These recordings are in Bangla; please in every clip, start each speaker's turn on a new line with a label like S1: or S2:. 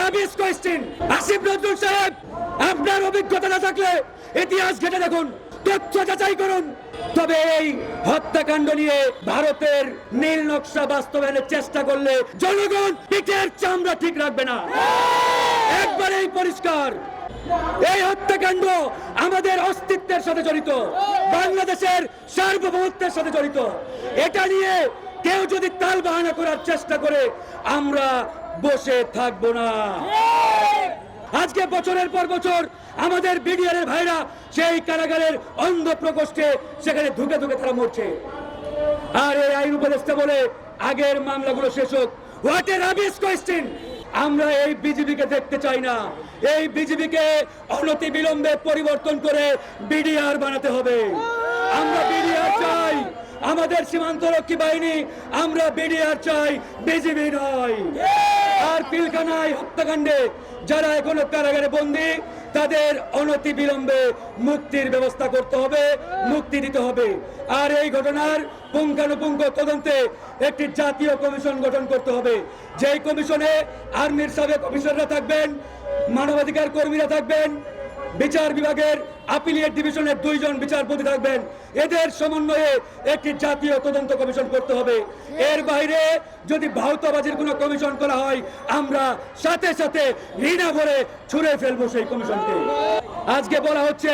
S1: রাবিশ কোয়েশ্চেন আসিফ নজরুল সাহেব, আপনার অভিজ্ঞতা না থাকলে ইতিহাস ঘেটে দেখুন, তথ্য যাচাই করুন। তবে এই হত্যাকাণ্ড নিয়ে ভারতের নীল নকশা বাস্তবায়নের চেষ্টা করলে জনগণ পিঠের চামড়া ঠিক রাখবে না। একবারেই পরিষ্কার, এই হত্যাকাণ্ড আমাদের অস্তিত্বের সাথে জড়িত, বাংলাদেশের সার্বভৌমত্বের সাথে জড়িত। এটা নিয়ে কেউ যদি তাল বাহানা করার চেষ্টা করে, আমরা বসে থাকব না। আজকে বছরের পর বছর আমাদের বিডিআরের ভাইরা সেই কারাগারের অন্ধ প্রকোষ্ঠে সেখানে ধুকে ধুকে তারা মরছে। আর এই আইন উপদেষ্টা বলে আগের মামলাগুলো শেষ হোক। হোয়াট এ কোয়েশ্চেন আমরা এই বিজেপিকে দেখতে চাই না। এই বিজেপিকে অনতি বিলম্বে পরিবর্তন করে বিডিআর বানাতে হবে। আমরা বিডিআর চাই। আমাদের সীমান্তরক্ষী বাহিনী, আমরা বিডিআর চাই বিজেপি নয়। আর পিলখানায় হত্যাকাণ্ডে যারা এখনও কারাগারে বন্দী, তাদের অনতি বিলম্বে মুক্তির ব্যবস্থা করতে হবে, মুক্তি দিতে হবে। আর এই ঘটনার পুঙ্খানুপুঙ্খ তদন্তে একটি জাতীয় কমিশন গঠন করতে হবে। যেই কমিশনে আর্মির সাবেক অফিসাররা থাকবেন, মানবাধিকার কর্মীরা থাকবেন, বিচার বিভাগের আপিলিয়েট ডিভিশনের দুইজন বিচারপতি থাকবেন। এদের সমন্বয়ে একটি জাতীয় তদন্ত কমিশন করতে হবে। এর বাইরে যদি ভাউতাবাজির কোনো কমিশন করা হয়, আমরা সাথে সাথে ঘৃণা ভরে ছুড়ে ফেলব সেই কমিশনকে। আজকে বলা হচ্ছে,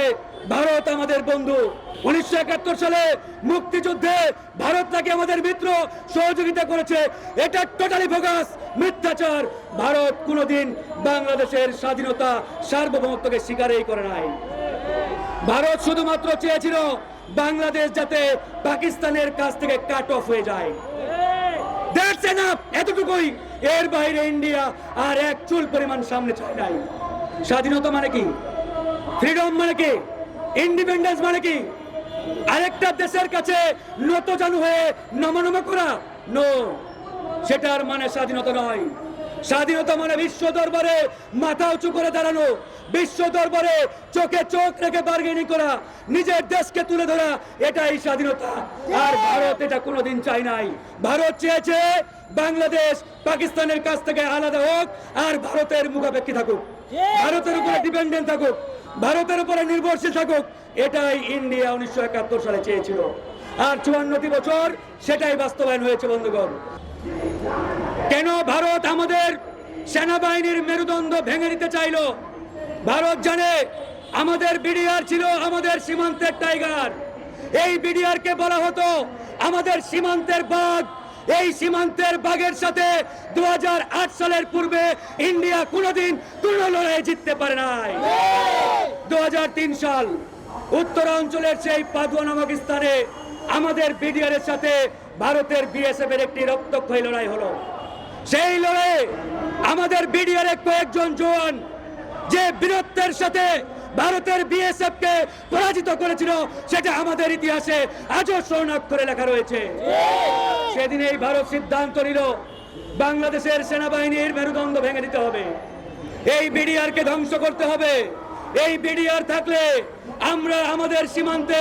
S1: ভারত আমাদের বন্ধু। উনিশশো একাত্তর সালে মুক্তিযুদ্ধে ভারত নাকি আমাদের মিত্র সহযোগিতা করেছে। এটা টোটালি ফোকাস মিথ্যাচার। ভারত কোনোদিন বাংলাদেশের স্বাধীনতা সার্বভৌমত্বকে স্বীকারই করে নাই। ভারত শুধুমাত্র চেয়েছিল বাংলাদেশ যাতে পাকিস্তানের কাছ থেকে কাট অফ হয়ে যায়। এতটুকুই। এর বাইরে ইন্ডিয়া আর এক চুল পরিমাণ সামনে চায় নাই। স্বাধীনতা মানে কি? ফ্রিডম মানে কি? ইন্ডিপেন্ডেন্স মানে কি? আরেকটা দেশের কাছে নত জানু হয়ে নমনম করা? নো সেটার মানে স্বাধীনতা নয়। স্বাধীনতা মানে বিশ্ব দরবারে মাথা উঁচু করে দাঁড়ানো, বিশ্ব দরবারে চোখে চোখ রেখে বার্গেনিং করা, নিজের দেশকে তুলে ধরা, এটাই স্বাধীনতা। আর ভারত এটা কোনোদিন চাই নাই। ভারত চেয়েছে বাংলাদেশ পাকিস্তানের কাছ থেকে আলাদা হোক, আর ভারতের মুখাপেক্ষী থাকুক। ভারতের উপরে ডিপেন্ডেন্ট থাকুক, ভারতের উপরে নির্ভরশীল থাকুক, এটাই ইন্ডিয়া উনিশশো একাত্তর সালে চেয়েছিল। আর চুয়ান্নটি বছর সেটাই বাস্তবায়ন হয়েছে, বন্ধুগণ। কেন ভারত আমাদের সেনাবাহিনীর মেরুদণ্ড ভেঙে নিতে চাইলো? ভারত জানে আমাদের বিডিআর ছিল আমাদের সীমান্তের টাইগার। এই বিডিআর কে বলা হতো আমাদের সীমান্তের বাঘ। এই সীমান্তের বাঘের সাথে দু হাজার আট সালের পূর্বে ইন্ডিয়া কোনোদিন তুলনা লড়াই জিততে পারে নাই। দু হাজার তিন সাল উত্তরাঞ্চলের সেই পাদুয়া নামক স্থানে আমাদের বিডিআর এর সাথে ভারতের বিএসএফ এর একটি রক্তক্ষয়ী লড়াই হলো। সেই লড়াইয়ে আমাদের বিডিআর কয়েকজন জওয়ান যে বীরত্বের সাথে ভারতের বিএসএফ কে পরাজিত করেছিল, সেটা আমাদের ইতিহাসে আজও স্বর্ণাক্ষরে লেখা রয়েছে। সেদিন এই ভারত সিদ্ধান্ত নিল, বাংলাদেশের সেনাবাহিনীর মেরুদণ্ড ভেঙে দিতে হবে। এই বিডিআর কে ধ্বংস করতে হবে। এই বিডিআর থাকলে আমরা আমাদের সীমান্তে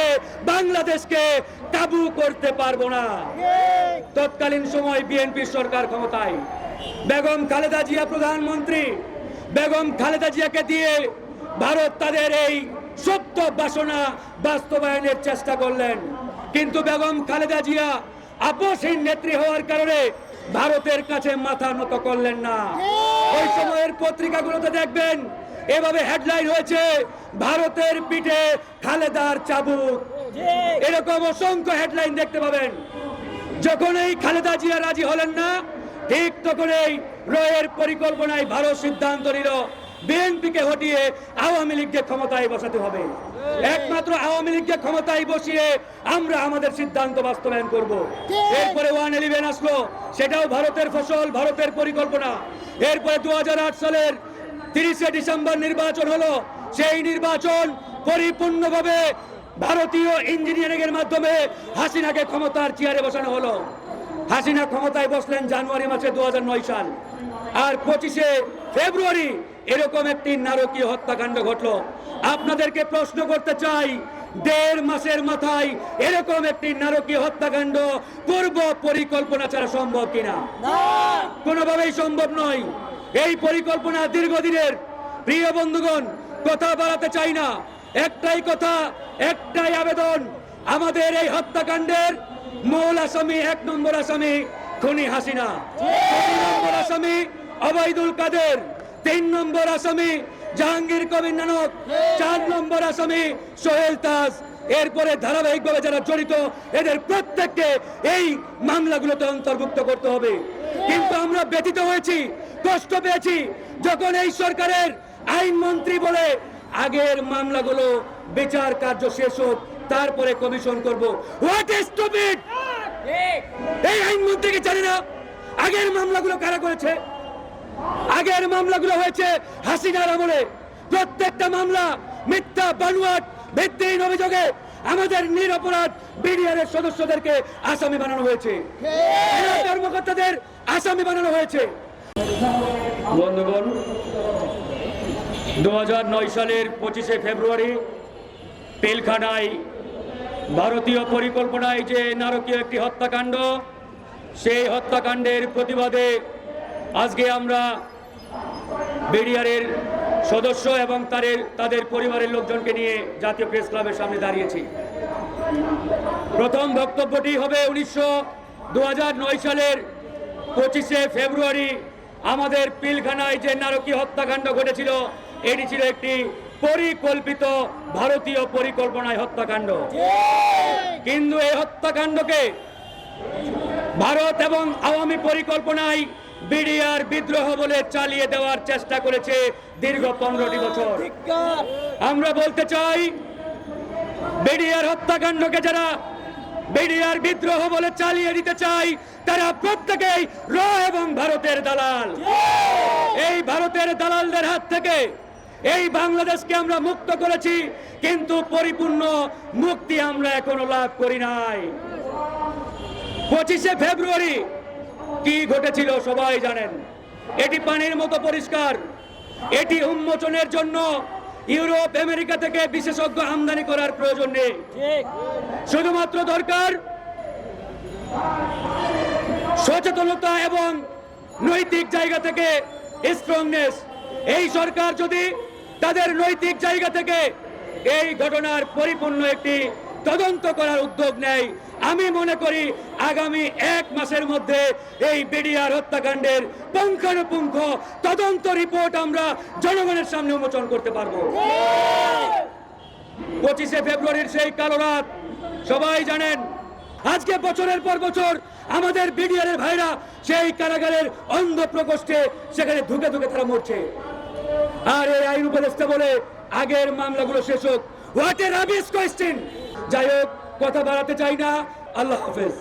S1: বাংলাদেশকে কাবু করতে পারব না। তৎকালীন সময় বিএনপি সরকার ক্ষমতায়। বেগম খালেদা জিয়া প্রধানমন্ত্রী, বেগম খালেদা জিয়াকে দিয়ে ভারত তাদের এই সত্য বাসনা বাস্তবায়নের চেষ্টা করলেন। কিন্তু বেগম খালেদা জিয়া আপসহীন নেত্রী হওয়ার কারণে ভারতের কাছে মাথা নত করলেন না। ওই সময়ের পত্রিকাগুলোতে দেখবেন, এভাবে হেডলাইন হয়েছে, ভারতের পিঠে খালেদার চাবুক। এরকম অসংখ্য হেডলাইন দেখতে পাবেন। যখন এই খালেদা জিয়া রাজি হলেন না ঠিক তখন এই রয়ের পরিকল্পনায় ভারত সিদ্ধান্ত নিল বিএনপিকে হটিয়ে আওয়ামী লীগকে ক্ষমতায় বসাতে হবে। একমাত্র আওয়ামী লীগকে ক্ষমতায় বসিয়ে আমরা আমাদের সিদ্ধান্ত বাস্তবায়ন করব। এরপরে ওয়ান ইলেভেন আসলো সেটাও ভারতের ফসল ভারতের পরিকল্পনা। এরপরে দু হাজার আট সালের তিরিশে ডিসেম্বর নির্বাচন হলো সেই নির্বাচন পরিপূর্ণভাবে ভারতীয় ইঞ্জিনিয়ারিং এর মাধ্যমে হাসিনাকে ক্ষমতার চেয়ারে বসানো হলো। হাসিনা ক্ষমতায় বসলেন জানুয়ারি মাসে দু হাজার নয় সাল। আর পঁচিশে ফেব্রুয়ারি এরকম একটি নারকীয় হত্যাকাণ্ড ঘটলো। আপনাদেরকে প্রশ্ন করতে চাই দেড় মাসের মাথায় এরকম একটি নারকীয় হত্যাকাণ্ড পূর্ব পরিকল্পনা ছাড়া সম্ভব কিনা? কোনোভাবেই সম্ভব নয়। এই পরিকল্পনা দীর্ঘদিনের। প্রিয় বন্ধুগণ কথা বাড়াতে চাই না। একটাই কথা একটাই আবেদন। আমাদের এই হত্যাকাণ্ডের মূল আসামি, এক নম্বর আসামি খনি হাসিনা। দুই নম্বর আসামি অবৈদুল কাদের। তিন নম্বর আসামি জাহাঙ্গীর কবির নানক। চার নম্বর আসামি সোহেল তাজ। এরপরে ধারাবাহিকভাবে যারা জড়িত, এদের প্রত্যেককে এই মামলাগুলোতে অন্তর্ভুক্ত করতে হবে। কিন্তু আমরা ব্যতীত হয়েছি, কষ্ট পেয়েছি, যখন এই সরকারের আইন মন্ত্রী বলে আগের মামলাগুলো বিচার কার্য শেষ হোক তারপরে কমিশন করব। হোয়াট ইজ স্টুপিড এই আইনমন্ত্রীকে জানে না। আগের মামলাগুলো কারা করেছে? আগের মামলাগুলো হয়েছে হাসিনার আমলে। প্রত্যেকটা মামলা মিথ্যা, বানুয়াট ভিত্তিহীন অভিযোগে আমাদের নিরপরাধ বিডিআর এর সদস্যদেরকে আসামি বানানো হয়েছে। কর্মকর্তাদের আসামি বানানো হয়েছে। বন্ধুগণ দু হাজার নয় সালের পঁচিশে ফেব্রুয়ারি পিলখানায় ভারতীয় পরিকল্পনায় যে নারকীয় একটি হত্যাকাণ্ড, সেই হত্যাকাণ্ডের প্রতিবাদে আজকে আমরা বিডিআরের সদস্য এবং তাদের তাদের পরিবারের লোকজনকে নিয়ে জাতীয় প্রেস ক্লাবের সামনে দাঁড়িয়েছি। প্রথম বক্তব্যটি হবে উনিশশো দু সালের পঁচিশে ফেব্রুয়ারি। আমাদের পিলখানায় যে নারকীয় হত্যাকাণ্ড ঘটেছিল, এটি ছিল একটি পরিকল্পিত ভারতীয় পরিকল্পনায় হত্যাকাণ্ড। কিন্তু এই হত্যাকাণ্ডকে ভারত এবং আওয়ামী পরিকল্পনায় বিডিআর বিদ্রোহ বলে চালিয়ে দেওয়ার চেষ্টা করেছে দীর্ঘ পনেরোটি বছর। আমরা বলতে চাই, বিডিআর হত্যাকাণ্ডকে যারা বিডিআর বিদ্রোহ বলে চালিয়ে দিতে চাই তারা প্রত্যেকেই র এবং ভারতের দালাল। এই ভারতের দালালদের হাত থেকে এই বাংলাদেশকে আমরা মুক্ত করেছি কিন্তু পরিপূর্ণ মুক্তি আমরা এখনও লাভ করি নাই। পঁচিশে ফেব্রুয়ারি কি ঘটেছিল সবাই জানেন। এটি পানির মতো পরিষ্কার। এটি উন্মোচনের জন্য ইউরোপ আমেরিকা থেকে বিশেষজ্ঞ আমদানি করার প্রয়োজন নেই। শুধুমাত্র দরকার সচেতনতা এবং নৈতিক জায়গা থেকে স্ট্রংনেস এই সরকার যদি তাদের নৈতিক জায়গা থেকে এই ঘটনার পরিপূর্ণ একটি তদন্ত করার উদ্যোগ নেয়। আমি মনে করি আগামী এক মাসের মধ্যে এই বিডিআর হত্যাকাণ্ডের পুঙ্খানুপুঙ্খ তদন্ত রিপোর্ট আমরা জনগণের সামনে উন্মোচন করতে পারব। পঁচিশে ফেব্রুয়ারির সেই কালো রাত, সবাই জানেন, আজকে বছরের পর বছর আমাদের বিডিআর ভাইরা সেই কারাগারের অন্ধ প্রকোষ্ঠে সেখানে ধুকে ধুকে তারা মরছে। আর এই আইন উপদেষ্টা বলে আগের মামলাগুলো শেষ হোক। হোয়াট এ রাবিস কোয়েশ্চেন যাই হোক, কথা বাড়াতে চাই না। আল্লাহ হাফেজ।